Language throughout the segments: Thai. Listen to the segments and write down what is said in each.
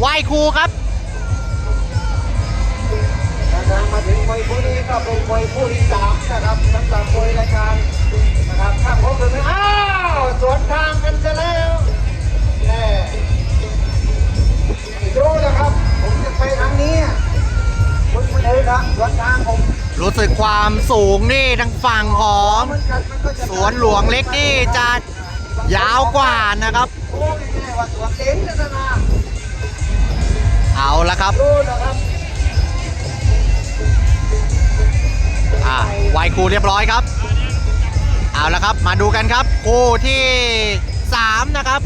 ไหวครูครับเดินทางมาถึงมวยคู่นี้ก็เป็นมวยคู่ที่สามนะครับสำหรับมวยรายการนะครับถ้าพบกันไม่อ้าวสวนทางกันซะแล้วแน่ไม่รู้นะครับ ผมจะไปทางนี้อะคุณไม่ได้ครับสวนทางผมรู้สึกความสูงนี่ทางฝั่งของเหมือนกันมันก็จะสวนหลวงเล็กนี่จะยาวกว่านะครับโอ้ยแน่ว่าสวนเต็งนะนะ เอาละครับรู้นะครับอ่าไหวครูเรียบร้อยครับ เอาละครับมาดูกันครับ คู่ที่สามนะครับ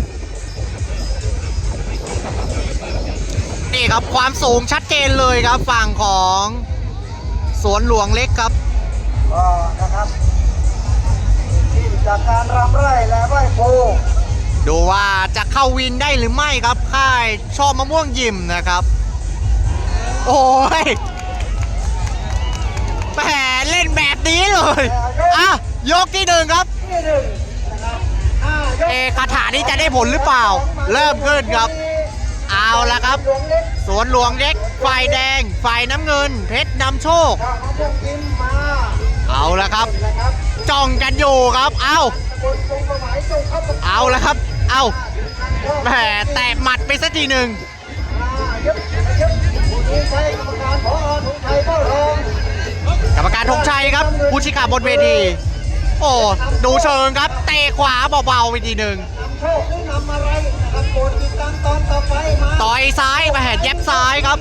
นี่ครับความสูงชัดเจนเลยครับฝั่งของสวนหลวงเล็กครับก็นะครับ ที่จากการรำไร่และไหว้ครู ดูว่าจะเข้าวินได้หรือไม่ครับ ค่ายชอบมะม่วงยิมนะครับ โอ้ยแหมเล่นแบบนี้เลยอะยกที่หนึ่งครับคายกเอคาถานี้จะได้ผลหรือเปล่า เริ่มขึ้นครับ เอาละครับ สวนหลวงเล็กฝ่ายแดงฝ่ายน้ำเงิน เพชรนำโชค เอาละครับ จ้องกันอยู่ครับ เอา เอาละครับ เอาแหมแตะหมัดไปสักทีหนึ่งอ่ายกยกผู้นี้ใช้กรรมการพอถุงไทยเป้าทองกรรมการธงชัยครับผู้ชี้ขาดบนเวที โอ้ ดูเชิงครับ เตะขวาเบาๆไปทีหนึ่งนำโชคหรือนำอะไรนะครับโปรดติดตามตอนต่อไปมาต่อยซ้ายมาแหดเย็บซ้ายครับ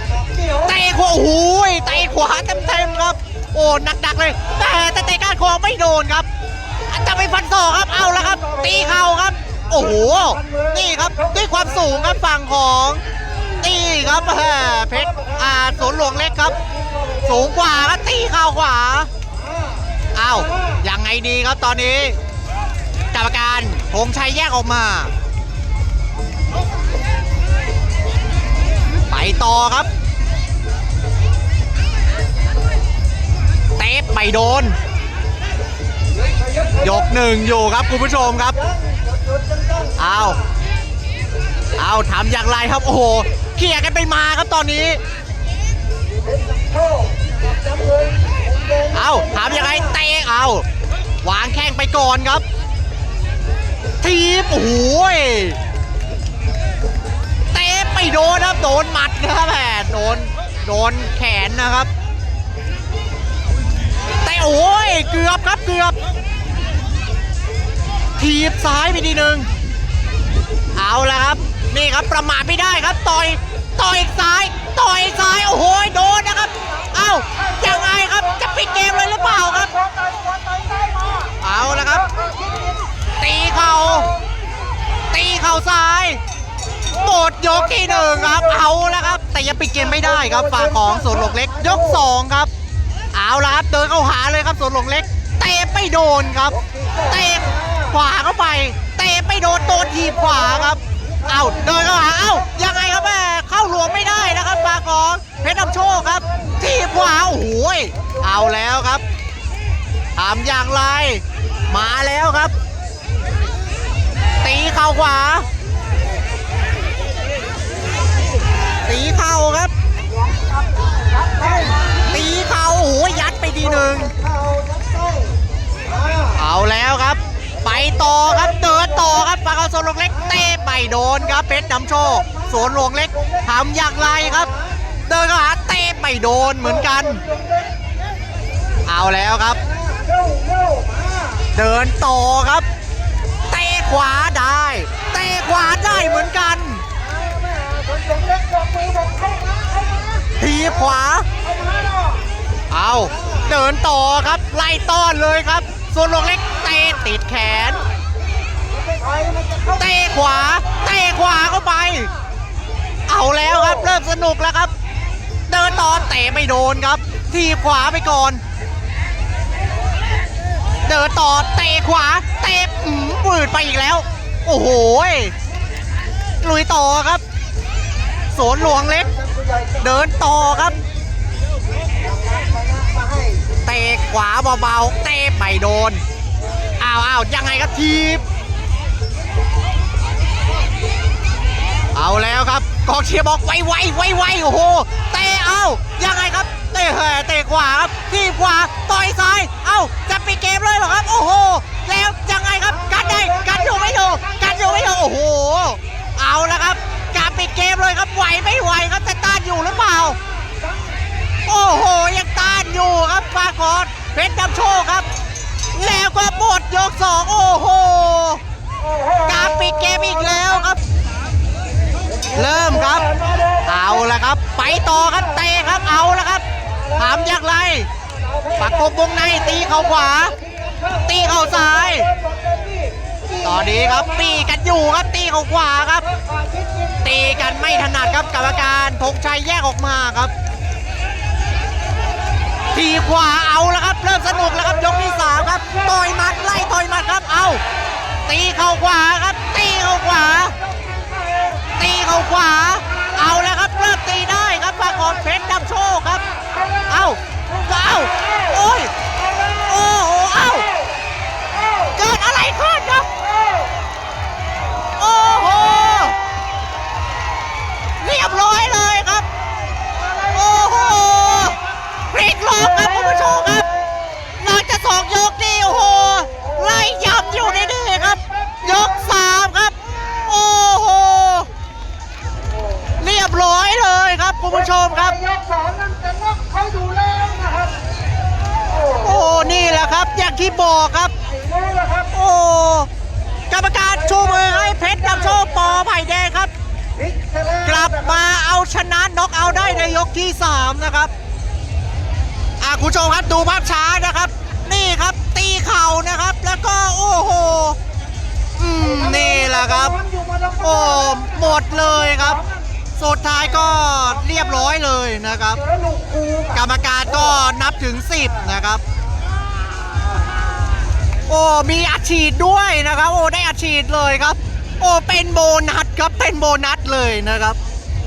นะครับเกี่ยวเตะขวาโอ้โหยเตะขวาเต็มๆครับ โอ้หนักๆเลยแต่แต่เตะก้านคอไม่โดนครับอาจจะไปฟันศอกครับเอาละครับ ตีเข่าครับ โอ้โห นี่ครับด้วยความสูงครับฝั่งของนี่ครับเพชรอ่าสวนหลวงเล็กครับ สูงกว่าครับตีเข่าขวาอ้าวยังไงดีครับตอนนี้กรรมการธงชัยแยกออกมา ไปต่อครับเตะไม่โดน ยกหนึ่งอยู่ครับคุณผู้ชมครับ เอาเอาทำอย่างไรครับโอ้โหเขี่ยกันไปมาครับตอนนี้ เอาทำยังไงเตะเอาวางแข้งไปก่อนครับ ทีบโอ้โหยเตะไม่โดนครับโดนหมัดนะครับแหมโดนโดนแขนนะครับแต่โอ้ยเกือบครับเกือบ ทีบซ้ายไปทีหนึ่ง เอาละครับ นี่ครับประมาทไม่ได้ครับ ต่อยต่อยซ้ายต่อยซ้ายโอ้โหโดนนะครับ เอ้ายังไงครับจะปิดเกมเลยหรือเปล่าครับ เอาละครับ ตีเข่าตีเข่าซ้ายหมดยกที่หนึ่งครับ เอาแล้วครับ แต่ยังปิดเกมไม่ได้ครับฝั่งของสวนหลวงเล็กยกสองครับ เอาละครับเดินเข้าหาเลยครับสวนหลวงเล็กเตะไม่โดนครับเตะขวาเข้าไป ไม่โดนโดนทีบขวาครับ เอาเดินเข้าหาเอายังไงครับแม่เข้าหลวงไม่ได้นะครับฝั่งของเพชรนำโชคครับ ทีบขวาโอ้โหยเอาแล้วครับทำอย่างไร มาแล้วครับ ตีเข่าขวา ตีเข่าครับ ตีเข่าโอ้โหยัดไปทีหนึ่งเอาแล้วครับ ไปต่อครับ หลวงเล็กเตะไม่โดนครับเพชรนำโชคสวนหลวงเล็กทำอย่างไรครับ เดินเข้าหาเตะไม่โดนเหมือนกัน เอาแล้วครับ เดินต่อครับ เตะขวาได้ เตะขวาได้เหมือนกันทีขวา เอาเดินต่อครับไล่ต้อนเลยครับ ส่วนหลวงเล็กเตะติดแขน เตะขวาเตะขวาเข้าไป เอาแล้วครับเริ่มสนุกแล้วครับ เดินต่อเตะไม่โดนครับ ทีบขวาไปก่อน เดินต่อเตะขวาเตะอืมบืดไปอีกแล้ว โอ้โหยลุยต่อครับสวนหลวงเล็ก เดินต่อครับเตะขวาเบาๆเตะไม่โดนอ้าวอ้าวยังไงครับทีบ เอาแล้วครับกองเชียร์บอกไวไวไวไวโอ้โหเตะเอ้ายังไงครับเตะแห่เตะขวาครับที่ขวาต่อยซ้าย เอ้าจะปิดเกมเลยเหรอครับ โอ้โห แล้วยังไงครับกันได้กันอยู่ไม่อยู่กันอยู่ไม่อยู่โอ้โห เอาละครับการปิดเกมเลยครับไหวไม่ไหวครับแต่ต้านอยู่หรือเปล่า โอ้โหยังต้านอยู่ครับฟากอดเพชรดำโชคครับ แล้วก็หมดยกสองโอ้โหการปิดเกม ไปต่อครับเตะครับเอาและครับถามอย่างไรปักกบวงในตีเข่าขวา ตีเข่าซ้าย ตอนนี้ครับปีกันอยู่ครับตีเข่าขวาครับ ตีกันไม่ถนัดครับกรรมการธงชัยแยกออกมาครับ ทีขวาเอาแล้วครับ เริ่มสนุกแล้วครับยกที่สามครับต่อยหมัดไล่ต่อยหมัดครับเอาตีเข่าขวาครับ ตีเข่าขวา ตีเข่าขวา เพชรดำโชคครับ เอาเอาโอ้ย อย่างที่บอกครับไม่รู้แล้วครับ โอ้กรรมการชูมือให้เพชรดำโชคปอไผ่แดงครับพลิกซะแล้วกลับมาเอาชนะน็อกเอาท์ได้ในยกที่ 3 นะครับอะคุณผู้ชมครับดูภาพช้านะครับ นี่ครับตีเข่านะครับ แล้วก็โอ้โหอืมนี่แหละครับ โอ้หมดเลยครับสุดท้ายก็เรียบร้อยเลยนะครับเจอลูกครูกรรมการก็นับถึง 10 นะครับ โอ้มีอัดฉีดด้วยนะครับ โอ้ได้อัดฉีดเลยครับ โอ้เป็นโบนัสครับเป็นโบนัสเลยนะครับ